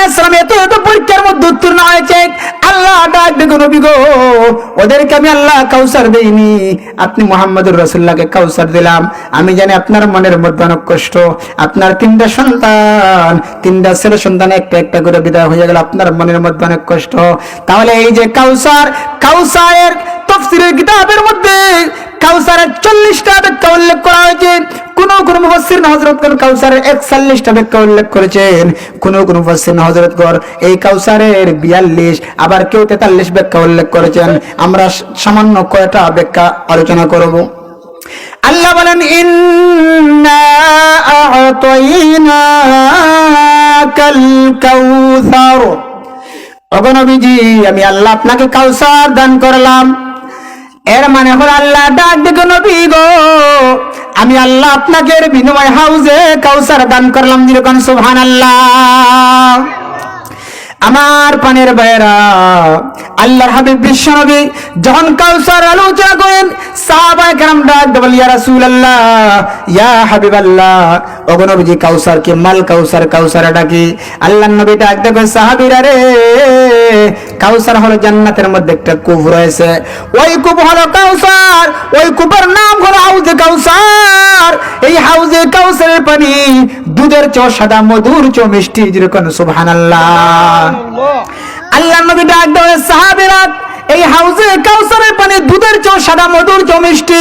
আলাইসালাম এত এত পরীক্ষার মধ্যে উত্তীর্ণ হয়েছে। আল্লাহ ডাক দেখো নবী গো, ওদেরকে আমি আল্লাহ কাউসার দেইনি। আপনি মোহাম্মদুর রসুল্লাহকে কাউসার দিলাম। আমি জানি আপনার মনের মধ্যে অনেক কষ্ট। আপনার তিনটা সন্তান, তিনটা ছেলে সন্তান একটা একটা করে বিদায় হয়ে গেল, আপনার মনের মধ্যে অনেক কষ্ট। তাহলে এই যে কাউসার, কাউসারের তফসিরের কিতাবের মধ্যে কাউসারের চল্লিশটা ব্যাখ্যা উল্লেখ করা হয়েছে। কোন কোন মুফাসসির হযরত কোন কাউসারের 41টা ব্যাখ্যা উল্লেখ করেছেন। কোন কোন মুফাসসির হযরত গর এই কাউসারের 42 আবার কেউ 43 ব্যাখ্যা উল্লেখ করেছেন। আমরা সামান্য কয়টা ব্যাখ্যা আলোচনা করব। আল্লাহ বলেন, ইন্না আ'তাইনাকাল কাউসার ওগো নবীজি আমি আল্লাহ আপনাকে কাউসার দান করলাম। এর মানে হল আল্লাহ ডাক দেখো নবী গো। আমি আল্লাহ আপনাকে এর বিনিময় হাউজে কাউসার দান করলাম যেরকম সুবহান আল্লাহ আমার পানের বাইরা আল্লাহর হাবিব বিশ্ব নবী, যখন কাউসার আলোচনা করেন, সাহাবায়ে কেরাম ডাক দেবেন ইয়া রাসূলুল্লাহ, ইয়া হাবিবাল্লাহ, ওগো নবীজি কাউসার কি মাল কাউসার কাউসার ডাকি। আল্লাহর নবী ডাক দেখো সাহাবীরা রে কাউসার হলো জান্নাতের মধ্যে একটা কূপ রয়েছে। ওই কূপ হলো কাউসার, ওই কূপের নাম হলো হাউজে কাউসার। এই হাউজে কাউসারের পানি দুধের চো সাদা, মধুর চো মিষ্টি, যেরকম সুবহানাল্লাহ। আল্লাহ নবী ডাক দেওয়া সাহাবীরা, এই হাউজে কাউসারের পানি দুধের চো সাদা, মধুর চো মিষ্টি।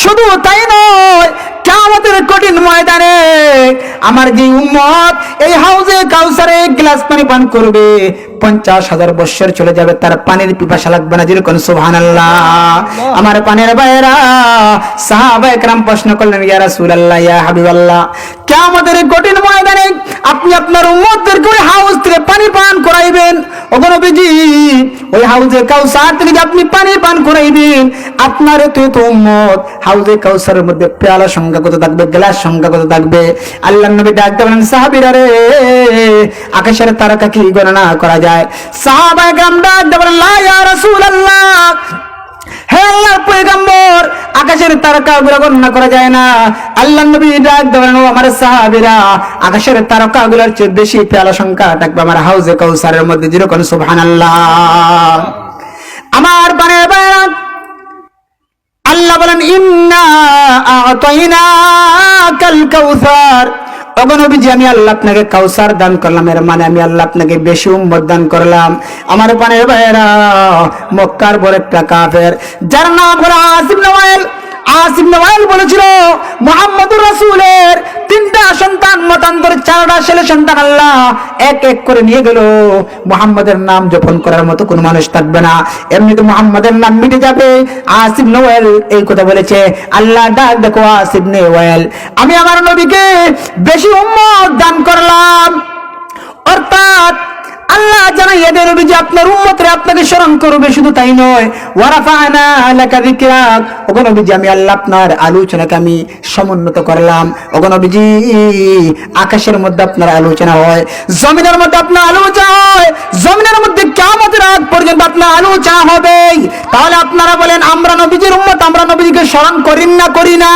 শুধু তাই নয় কামতের কঠিন ময়দানে আমার যে উম্মত, এই হাউজে কাউসারে গ্লাস পানি পান করবে। পঞ্চাশ হাজার বৎসর চলে যাবে, তার পানির পিপাসা লাগবে না। যেরকম সোহান আমার পানের বাইরা সাহাবা একরাম প্রশ্ন করলেন, ইয়া রাসূলুল্লাহ, ইয়া হাবিবাল্লাহ কে আমাদের কঠিন ময়দানে আপনি আপনার উম্মতদেরকে ওই হাউস থেকে পানি পান করাইবেন? ওগো নবীজি, ওই হাউজে কাউসার থেকে আপনি পানি পান করাইবেন আপনার তো তো উম্মত। হাউজে কাউসারের মধ্যে পেয়ালা সংখ্যা কত থাকবে, গ্লাস সংখ্যা কত থাকবে? আল্লাহ নবী ডাক দেবেন সাহাবীরা রে, আকাশের তারকা কি গণনা করা যায়? সাহাবায়ে গ্রাম ডাক দেবেন লা ইয়া রাসূলুল্লাহ। আকাশের তারকা গুলো গণনা করা যায় না। আল্লাহ নবী ডাক দেবেন ও আমার সাহাবীরা, আকাশের তারকা গুলোর চেয়ে বেশি পেয়ালা সংখ্যা থাকবে আমার হাউজে কাউসারের মধ্যে, যেরকম সুবহানাল্লাহ। আমার বানে বাইরা আল্লাহ বলেন, ইন্না আ'তাইনাকাল কাউসার। ওগো নবীজি, আমি আল্লাহ আপনাকে কাউসার দান করলাম। এর মানে আমি আল্লাহ আপনাকে বেশি উম্মত দান করলাম। আমার পানের ভাইয়েরা মক্কার বড় একটা কাফের, যার নাম হলো আসিফ নওয়াইল। আসিম আল্লাহ কোনো মানুষ থাকবে না। এমনিতে মুহাম্মাদের নাম মিটে যাবে। নোয়েল এই কথা বলেছে। আল্লাহ ডাক, দেখো আসিফ নোয়েল আমি আমার নবীকে বেশি উম্মত দান করলাম। অর্থাৎ আল্লাহ জানাই এদের যে আপনার উম্মতরে আপনাকে স্মরণ করবে, শুধু তাই নয়। ওয়ারাফানা লাকা যিকরাক ওগো নবীজি, আমি আল্লাহ আপনার আলোচনাকে আমি সমুন্নত করলাম। ওগো নবীজি, আকাশের মধ্যে আপনার আলোচনা হয়, জমিনের মধ্যে আপনার আলোচনা হয়, জমিনের মধ্যে কিয়ামতের আগ পর্যন্ত আপনার আলোচনা হবে। তাহলে আপনারা বলেন, আমরা নবীজির উম্মত, আমরা নবীজিকে স্মরণ করি না করি না।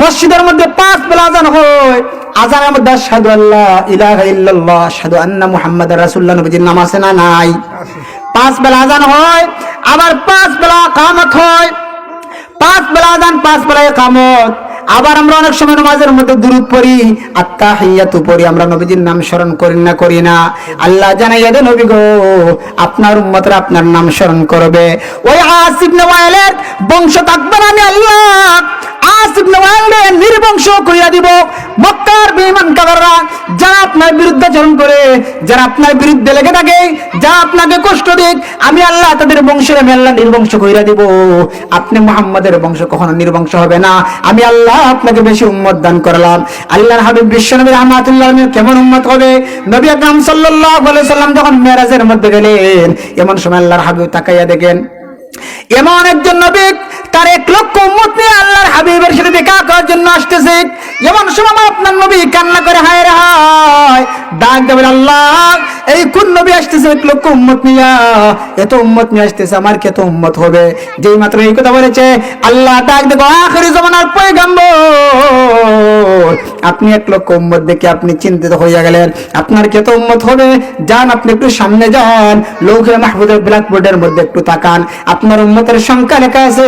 মসজিদের মধ্যে পাঁচ বেলা আজান হয়। আজানের মধ্যে সাধু আল্লাহ ইলাহা ইল্লাল্লাহ সাধু আন্না মুহাম্মাদার রাসূলুল্লাহ নবীজির নাম আছে না নাই। পাঁচ বেলা আজান হয়, আবার পাঁচ বেলা কামত হয়। পাঁচ বেলা আজান, পাঁচ বেলা কামত আবার আমরা অনেক সময় নামাজের মধ্যে দূরত পড়ি আত্মা আত্তাহিয়াতু পড়ি, আমরা নবীজির নাম স্মরণ করি না করি না। আল্লাহ জানাই দে নবী গো, আপনার উম্মতরা আপনার নাম স্মরণ করবে। ওই আসিফ নওয়ালের বংশ থাকবে আমি আল্লাহ। আসিফ নওয়ালের নির্বংশ করিয়া দিব। মক্কার বেঈমান আপনার বিরুদ্ধে চরণ করে, যারা আপনার বিরুদ্ধে লেগে থাকে, যারা আপনাকে কষ্ট দিক, আমি আল্লাহ তাদের বংশের, আমি আল্লাহ নির্বংশ কইরা দিব। আপনি মুহাম্মাদের বংশ কখনো নির্বংশ হবে না। আমি আল্লাহ আপনাকে বেশি উম্মত দান করলাম। আল্লাহর হাবিব বিশ্বনবী রহমাতুল্লাহ কেমন উম্মত হবে? নবী আকরাম সাল্লাল্লাহু আলাইহি সাল্লাম যখন মেরাজের মধ্যে গেলেন, এমন সময় আল্লাহর হাবিব তাকাইয়া দেখেন এমন একজন নবী, তার এক লক্ষ উম্মত নিয়ে আল্লাহর হাবিবের সাথে দেখা করার জন্য আসতেছে। এমন সময় আপনার নবী কান্না করে, হায় রে হায়, ডাক দেবেন, আল্লাহ, এই কোন নবী আসতেছে এক লক্ষ উম্মত নিয়া? এত উম্মত নিয়ে আসতেছে, আমার কত উম্মত হবে? যেই মাত্র এই কথা বলেছে, আল্লাহ ডাক দেখো আখরি জমানার পয়গাম্বর আপনি এক লক্ষ উম্মত দেখে আপনি চিন্তিত হইয়া গেলেন। আপনার কে তো উম্মত হবে? যান, আপনি একটু সামনে যান। লৌহে মাহবুদের ব্ল্যাকবোর্ডের মধ্যে একটু তাকান। আপনার উম্মতের সংখ্যা লেখা আছে।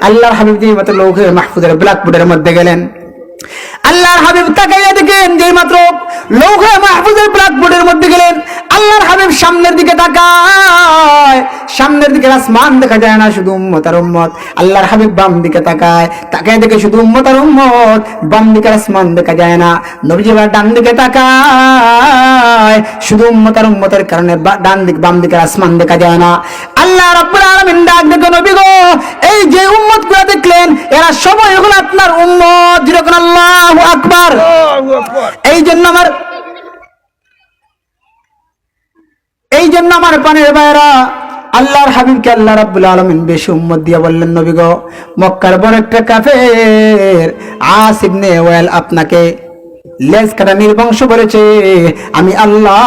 আল্লাহ হাবিব লৌহে মাহফুদের ব্ল্যাকবোর্ডের মধ্যে গেলেন? আল্লাহর হাবিব তাকাইয়া দেখেন যে মাত্র লৌহে মাহফুজের ব্ল্যাকবোর্ডের মধ্যে গেলেন, আল্লাহর হাবিব সামনের দিকে তাকায়। সামনের দিকে আসমান দেখা যায় না, শুধু উম্মত আর উম্মত। আল্লাহর হাবিব বাম দিকে তাকায় তাকায় দেখে শুধু উম্মত আর উম্মত। বাম দিকে আসমান দেখা যায় না, নবীজি এবার ডান দিকে তাকায়। শুধু উম্মত আর উম্মতের কারণে ডান দিক বাম দিকে আসমান দেখা যায় না। আল্লাহ রাব্বুল আলামিন ডাক দেখে নবী গো এই যে উম্মতগুলো দেখলেন এরা সবাই হলো আপনার উম্মত যেরকম আল্লাহু আকবার। এই জন্য আমার এই জন্য আমার পানের ভাইরা আল্লাহর হাবিবকে আল্লাহ রাব্বুল আলামিন বেশি উম্মত দিয়ে বললেন নবী গো মক্কার বড় একটা কাফের আস ইবনে ওয়াইল আপনাকে লেজ কাটা নির্বংশ বলেছে আমি আল্লাহ,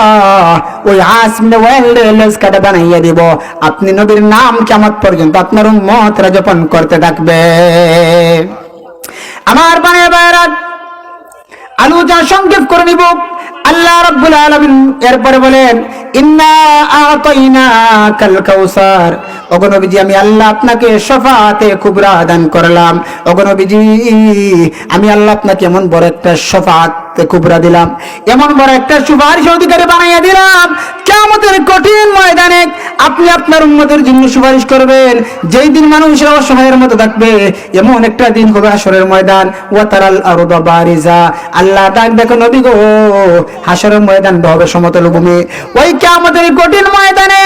ওই আস ইবনে ওয়াইল লেজ কাটা বানাইয়া দিব। আপনি নবীর নাম কিয়ামত পর্যন্ত আপনার উম্মত রাজপন করতে থাকবে। আমার পানের আলু আলোচনা সংক্ষেপ করে নিব। আল্লাহ রাব্বুল আলামিন এরপরে বলেন, ইন্না আতাইনা কাল কাউসার অগনবীজি আমি আল্লাহ আপনাকে শফাতে কুবরা দান করলাম। অগনবীজি আমি আল্লাহ আপনাকে এমন বড় একটা শফাত কুবরা দিলাম। এমন বড় একটা সুপারিশ অধিকারী বানাইয়া দিলাম। কেমতের কঠিন ময়দানে আপনি আপনার উন্মতের জন্য সুপারিশ করবেন। যেই দিন মানুষের অসহায়ের মতো থাকবে, এমন একটা দিন হবে আসরের ময়দান। ওয়াতারাল আরদা বারিজা। আল্লাহ ডাক দেখো নবী গো হাসরের ময়দান হবে সমতল ভূমি। ওই কেমতের কঠিন ময়দানে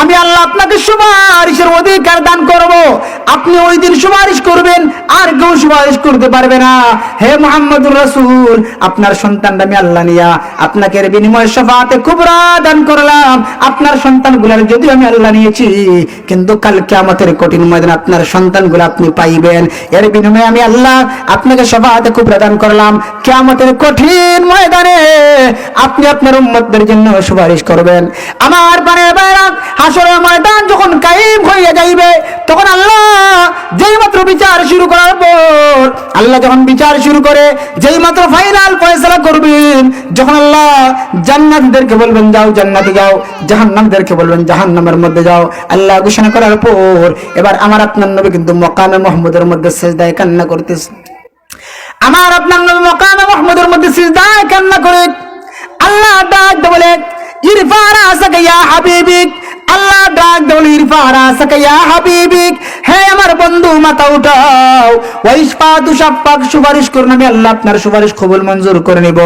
আমি আল্লাহ আপনাকে সুপারিশের অধিকার দান করব। আপনি ওই দিন সুপারিশ করবেন, আর কেউ সুপারিশ করতে পারবে না। হে মোহাম্মদুর রাসূল আপনার সন্তানটা আমি আল্লাহ নিয়া আপনাকে বিনিময়ে শফাতে কুবরা দান করলাম। আপনার সন্তানগুলার যদিও আমি আল্লাহ নিয়েছি, কিন্তু কাল কিয়ামতের কঠিন ময়দান আপনার সন্তানগুলো আপনি পাইবেন। এর বিনিময়ে আমি আল্লাহ আপনাকে শফাতে কুবরা দান করলাম। কিয়ামতের কঠিন ময়দানে আপনি আপনার উম্মতদের জন্য সুপারিশ করবেন। আমার পানের বাইরা হাসরের ময়দান যখন কায়েম হইয়া যাইবে, তখন আল্লাহ যেই মাত্র বিচার শুরু করার পর, আল্লাহ যখন বিচার শুরু করে, যেই মাত্র ফাইনাল ফয়সালা করবেন, যখন আল্লাহ জান্নাতীদেরকে বলবেন, যাও জান্নাতে যাও, জাহান্নামদেরকে বলবেন, জাহান্নামের মধ্যে যাও। আল্লাহ ঘোষণা করার পর, এবার আমার আপনার নবী কিন্তু মকামে মোহাম্মদের মধ্যে সেজদায় কান্না করতেছে। আমার আপনার নবী মকামে মোহাম্মদের মধ্যে সিজদায় কান্না করে। আল্লাহ ডাক বলে ইরফা রাসাকা ইয়া হাবিবিক আল্লাহ ডাক দে বলে ইরফা রাসাকা হাবিবিক, হে আমার বন্ধু, মাথা উঠাও। ওয়াইসপা দুশাপ্পাক সুপারিশ করুন, আমি আল্লাহ আপনার সুপারিশ কবুল মঞ্জুর করে নিব।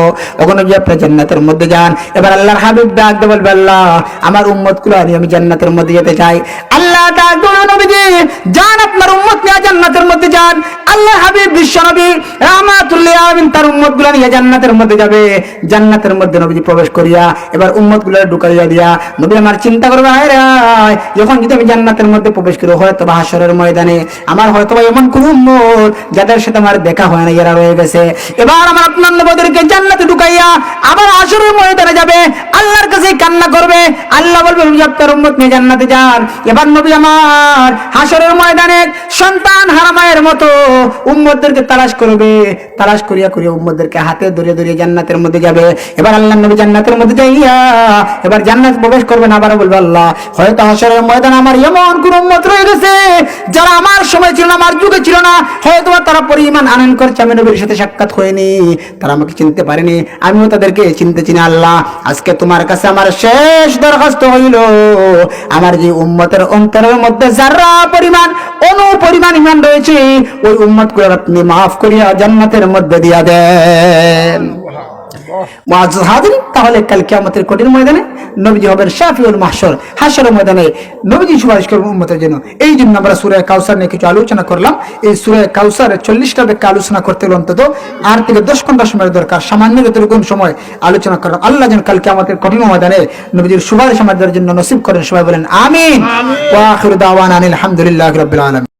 ওখানে গিয়ে আপনি জান্নাতের মধ্যে যান। এবার আল্লাহর হাবিব ডাক দে বলবে আল্লাহ, আমার উম্মতগুলো আমি আমি জান্নাতের মধ্যে যেতে চাই। আল্লাহ ডাক দে নবীজি, যান আপনার উম্মত নিয়ে জান্নাতের মধ্যে যান। আল্লাহ হাবিব বিশ্ব নবী রাহমাতুল্লাহ আমিন তার উম্মতগুলা নিয়ে জান্নাতের মধ্যে যাবে। জান্নাতের মধ্যে নবীজি প্রবেশ করিয়া এবার উম্মতগুলা ঢুকাইয়া দিয়া নবী আমার চিন্তা করবে হায় রে হায়, যখন যদি আমি জান্নাতের মধ্যে প্রবেশ করি হয়তো বা হাসরের ময়দানে আমার হয়তো বা এমন কোন উম্মত যাদের সাথে আমার দেখা হয় না এরা রয়ে গেছে। এবার আমার আপনার নবীদেরকে জান্নাতে ঢুকাইয়া আবার হাসরের ময়দানে যাবে। আল্লাহর কাছে কান্না করবে। আল্লাহ বলবে আপনার উম্মত নিয়ে জান্নাতে যান। এবার নবী আমার হাসরের ময়দানে সন্তান হারামায়ের মতো উম্মতদেরকে তালাশ করবে। তালাশ করিয়া করিয়া উম্মতদেরকে হাতে ধরিয়ে ধরিয়ে জান্নাতের মধ্যে যাবে। এবার আল্লাহ নবী জান্নাতের মধ্যে যাইয়া এবার জান্নাত প্রবেশ করবেন আবার বলবে আল্লাহ। হয়তো হাসরের ময়দান আমার এমন কোন উম্মত রয়ে গেছে যারা আমার সময় ছিল না, আমার যুগে ছিল না। হয়তো তারা পরিমাণ আনন্দ করছে, আমি নবীর সাথে সাক্ষাৎ হয়নি। তারা আমাকে চিনতে পারেনি, আমিও তাদেরকে চিনতে চিনি আল্লাহ। আজকে তোমার কাছে আমার শেষ দরখাস্ত হইল। আমার যে উম্মতের অন্তরের মধ্যে যারা পরিমাণ অনু পরিমাণ ইমান রয়েছে, ওই উম্মত করে আপনি মাফ করিয়া জান্নাতের মধ্যে দিয়া দেন। তাহলে কাল কিয়ামতের কঠিন ময়দানে নবীজি হবেন শাফিউল মাহশর। হাসরের ময়দানে নবীজি সুপারিশ করবেন উম্মতের জন্য। এই জন্য আমরা সূরা কাউসার নিয়ে কিছু আলোচনা করলাম। এই সূরা কাউসারের চল্লিশটা ব্যাখ্যা আলোচনা করতে হলে অন্তত আট থেকে দশ ঘণ্টা সময়ের দরকার। সামান্য যতটুকু সময় আলোচনা করলাম আল্লাহ যেন কাল কিয়ামতের কঠিন ময়দানে নবীজির সুপারিশ আমাদের জন্য নসিব করেন। সবাই বলেন আমিন। ওয়া আখিরু দাওয়ানা আনিল রাব্বিল আলামিন।